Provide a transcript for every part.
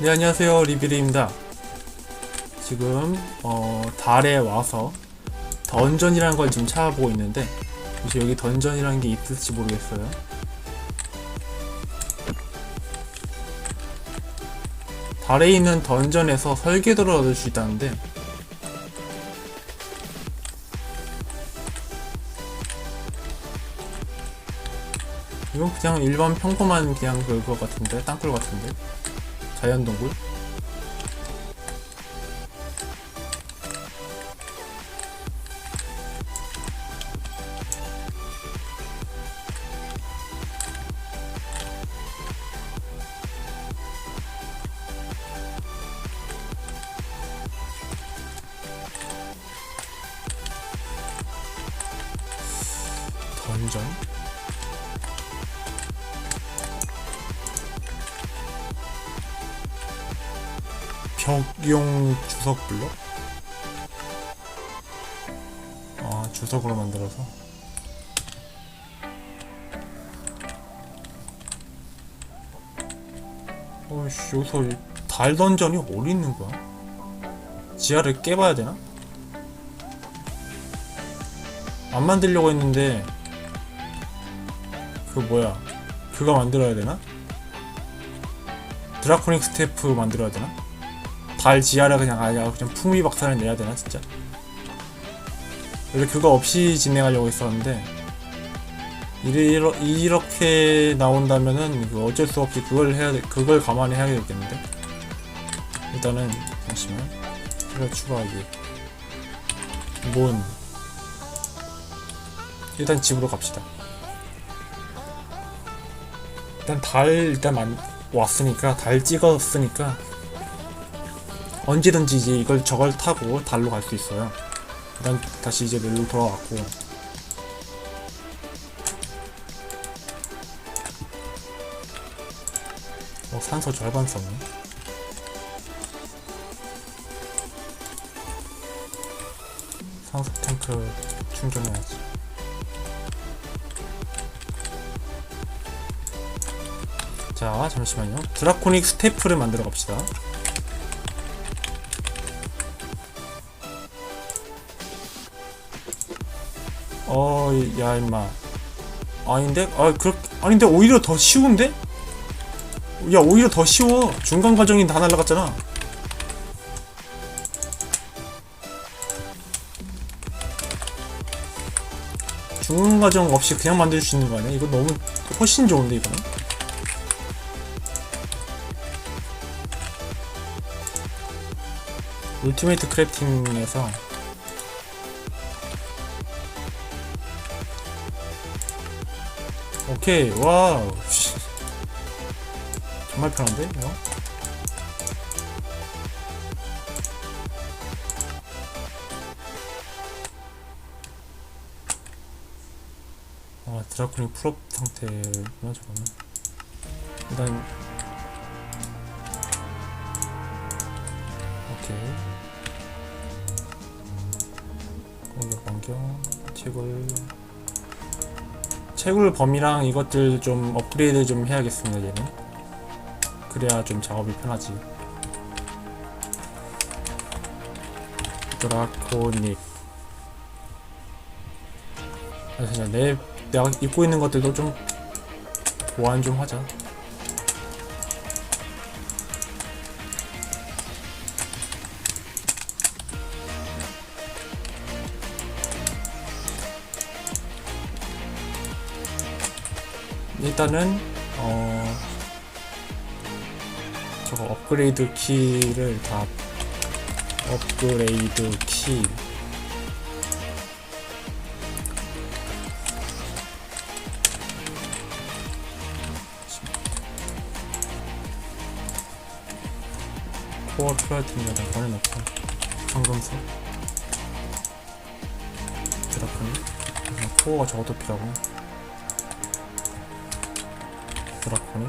네 안녕하세요. 리비리입니다. 지금 어, 달에 와서 던전이라는 걸 지금 찾아보고 있는데 혹시 여기 던전이라는 게 있을지 모르겠어요. 달에 있는 던전에서 설계도를 얻을 수 있다는데 이건 그냥 일반 평범한 그냥 그거 같은데 땅굴 같은데 자연동굴 벽용 주석 블록? 아 주석으로 만들어서 어이씨 여기서 이달 던전이 어디 있는 거야? 지하를 깨봐야 되나? 안 만들려고 했는데 그 뭐야 그거 만들어야 되나? 드라코닉 스태프 만들어야 되나? 달 지하를 그냥 아예 그냥 풍미 박살을 내야 되나 진짜? 원래 그거 없이 진행하려고 했었는데 이러, 이렇게 나온다면은 어쩔 수 없이 그걸 해야 돼 그걸 감안해야 되겠는데? 일단은 잠시만. 이거 추가하기 뭔. 일단 집으로 갑시다. 일단 달 일단 만, 왔으니까 달 찍었으니까 언제든지 이제 이걸 저걸 타고 달로 갈 수 있어요. 일단 다시 이제 멜로 돌아왔고 어, 산소 절반 썼네. 산소 탱크 충전해야지. 자, 잠시만요. 드라코닉 스태프를 만들어 갑시다. 어, 야, 임마. 아닌데? 아, 그렇, 아닌데, 오히려 더 쉬운데? 야, 오히려 더 쉬워. 중간 과정이 다 날라갔잖아. 중간 과정 없이 그냥 만들 수 있는 거 아니야? 이거 너무 훨씬 좋은데, 이거는? 울티메이트 크래프팅에서 오케이. 와우. 씨. 정말 편한데 이거? 아 드라쿠니 풀업 상태구나 저거는. 일단. 오케이. 공격 반경 채굴 채굴 범위랑 이것들 좀 업그레이드 좀 해야겠습니다 얘는. 그래야 좀 작업이 편하지. 드라코닉. 아내 내가 입고 있는 것들도 좀 보완 좀 하자 일단은 어 저거 업그레이드 키를 다 업그레이드 키. 코어 플라티니에다 보내놓고 황금색? 드라프니 코어가 저것도 필요하고 드라코니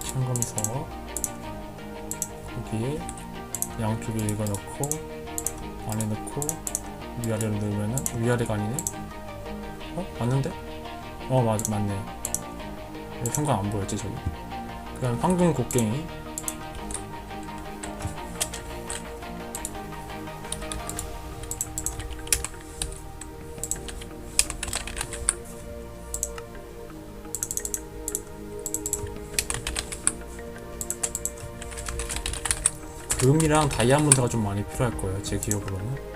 청금석 거기에 양쪽에 이거 넣고 안에 넣고 위아래로 넣으면은 위아래가 아니네? 어? 맞는데? 어 맞, 맞네 현관 안 보였지 저기 그 다음 황금 곡괭이 금이랑 다이아몬드가 좀 많이 필요할 거예요 제 기억으로는.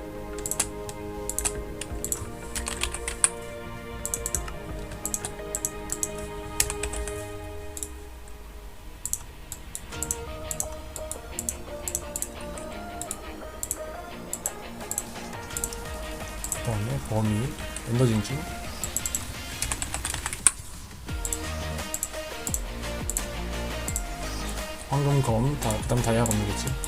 그다음에 범위 엔더 진주 황금 검 다, 그다음 다이아 검이겠지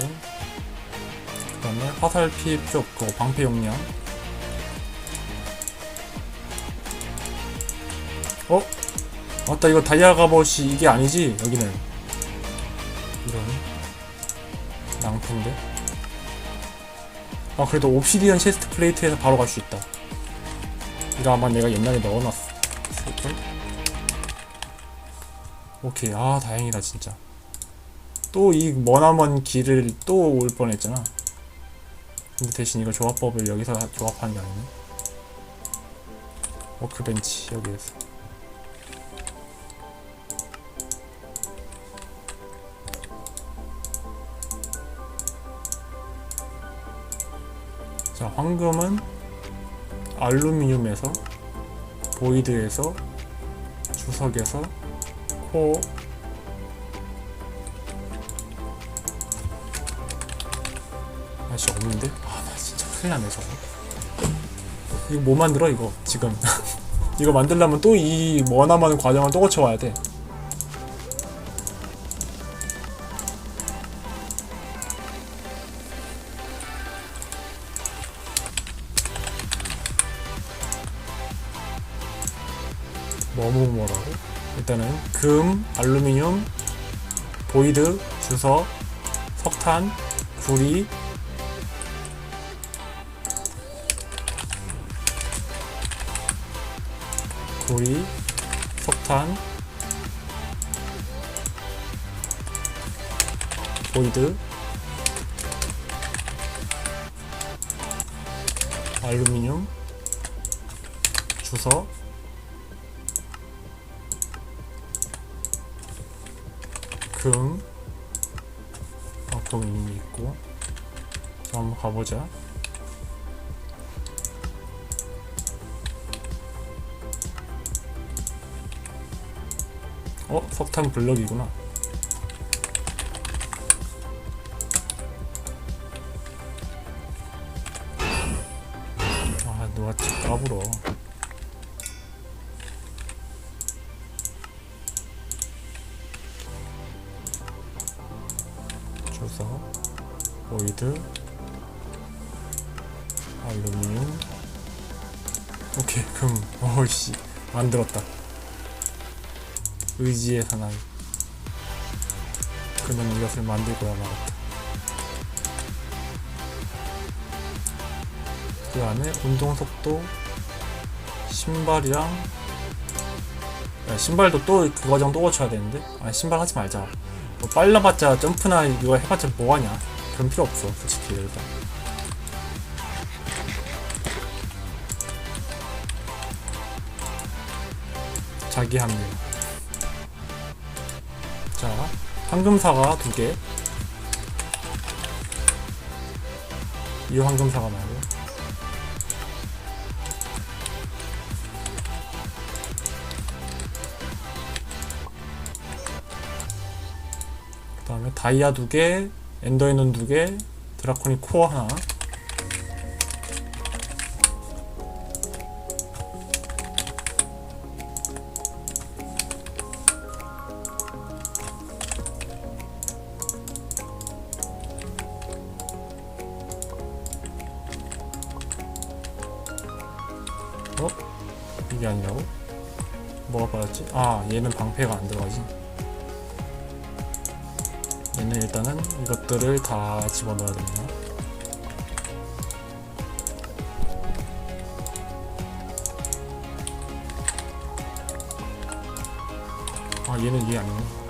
그 다음에 화살피 필요 없고 방패 용량. 어? 맞다 이거 다이아 갑옷이 이게 아니지? 여기는. 이런. 낭패인데? 아 그래도 옵시디언 체스트 플레이트에서 바로 갈 수 있다. 이거 아마 내가 옛날에 넣어놨을 걸 오케이. 아 다행이다 진짜 또 이 머나먼 길을 또 올 뻔했잖아. 근데 대신 이거 조합법을 여기서 조합하는 게 아니네. 워크벤치 여기에서. 자, 황금은 알루미늄에서 보이드에서 주석에서 코 아 씨 없는데? 아 나 진짜 큰일 나네 저거 이거 뭐 만들어 이거 지금 이거 만들려면 또이 머나먼 과정을 또 거쳐와야 돼 뭐뭐 뭐라고? 일단은 금, 알루미늄, 보이드, 주석, 석탄, 구리, 구리, 석탄, 보이드, 알루미늄, 주석, 금, 아, 금 이미 있고. 자, 한번 가보자. 어, 석탄 블럭이구나. 아, 누가 까불어. 주석, 보이드, 알루미늄. 오케이, 금. 어이씨, 만들었다. 의지의 사나이. 그는 이것을 만들고야 말았다. 그 안에 운동 속도, 신발이랑 야, 신발도 또 그 과정 또 고쳐야 되는데? 아 신발 하지 말자. 뭐 빨라봤자 점프나 이거 해봤자 뭐하냐? 그런 필요 없어, 솔직히 일단. 자기 합류. 황금사과 두 개. 이 황금사과 말고. 그 다음에 다이아 두 개, 엔더에는 두 개, 드라코니 코어 하나. 어? 이게 아니라고? 뭐가 빠졌지? 아 얘는 방패가 안 들어가지 얘는 일단은 이것들을 다 집어넣어야 됩니다 아 얘는 이해 아니네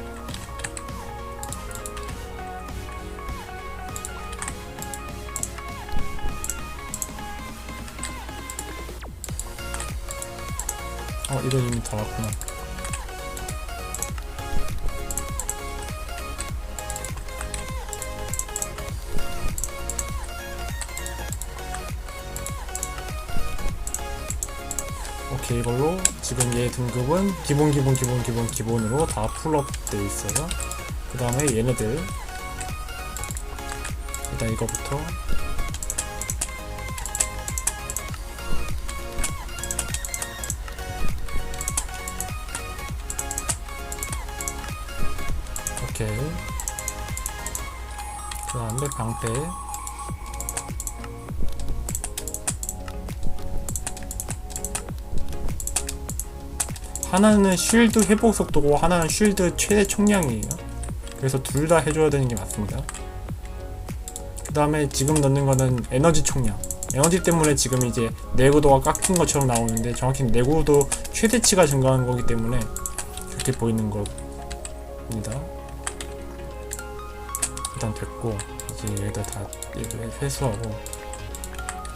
어 이건 이미 다 왔구나. 오케이 이걸로 지금 얘 등급은 기본 기본 기본 기본 기본으로 다 풀업 돼 있어요. 그 다음에 얘네들 일단 이거부터 오케이 그 다음에 방패. 하나는 쉴드 회복 속도고 하나는 쉴드 최대 총량이에요. 그래서 둘 다 해줘야 되는 게 맞습니다. 그 다음에 지금 넣는 거는 에너지 총량. 에너지 때문에 지금 이제 내구도가 깎인 것처럼 나오는데 정확히 내구도 최대치가 증가하는 거기 때문에 그렇게 보이는 겁니다 일단 됐고 이제 얘들 다 얘들 회수하고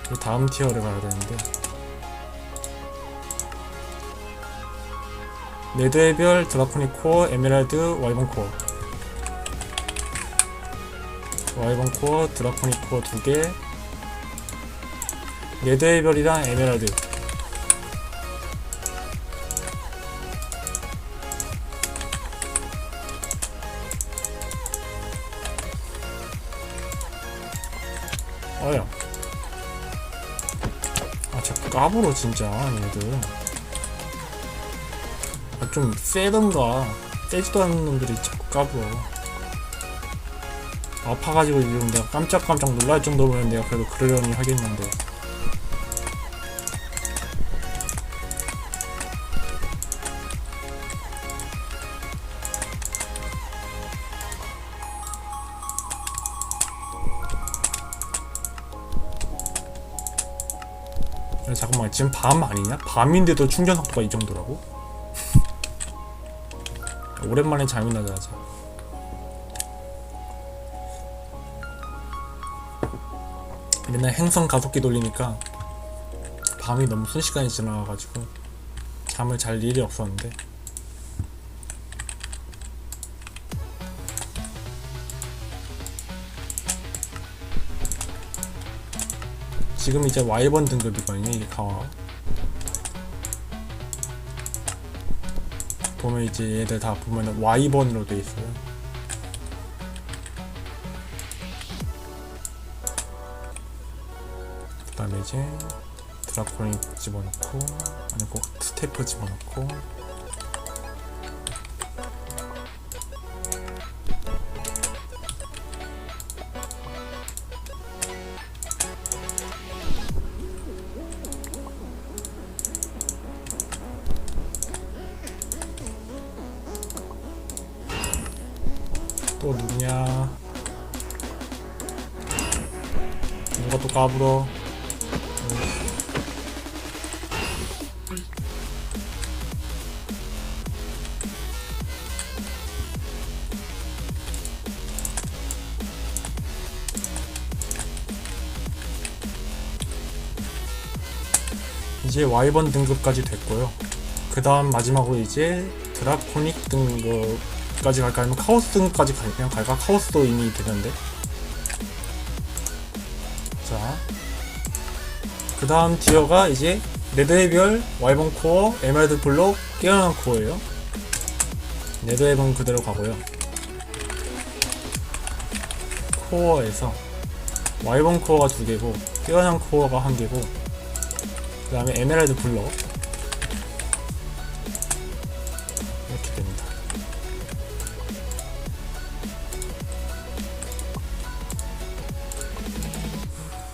그 다음 티어를 가야 되는데. 레드의 별, 드라코닉 코어, 에메랄드, 와이번 코어. 와이번 코어, 드라코닉 코어 두개. 레드의 별이랑 에메랄드 까불어 진짜 얘들. 아, 좀 세던가. 세지도 않는 놈들이 자꾸 까불어. 아파가지고 지금 내가 깜짝깜짝 놀랄 정도면 내가 그래도 그러려니 하겠는데 잠깐만 지금 밤 아니냐? 밤인데도 충전 속도가 이 정도라고? 오랜만에 잠이나 자자. 맨날 행성 가속기 돌리니까 밤이 너무 순식간에 지나가가지고 잠을 잘 일이 없었는데 지금 이제 와이번 등급이거든요 이게 강화 보면 이제 얘들 다 보면은 Y번으로 돼 있어요. 그 다음에 이제 드라코닉 집어넣고 아니고 스테프 집어넣고 가또 까불어. 이제 와이번 등급까지 됐고요. 그 다음 마지막으로 이제 드라코닉 등급까지 갈까? 아니면 카오스 등급까지 갈까? 카오스도 이미 되는데 다음 티어가 이제 별, 와이번 코어, 에메랄드 블록, 깨어난 코어예요. 별 그대로 가고요. 코어에서 와이번 코어가 두 개고, 깨어난 코어가 한 개고, 그 다음에 에메랄드 블록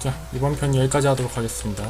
자, 이번 편 여기까지 하도록 하겠습니다.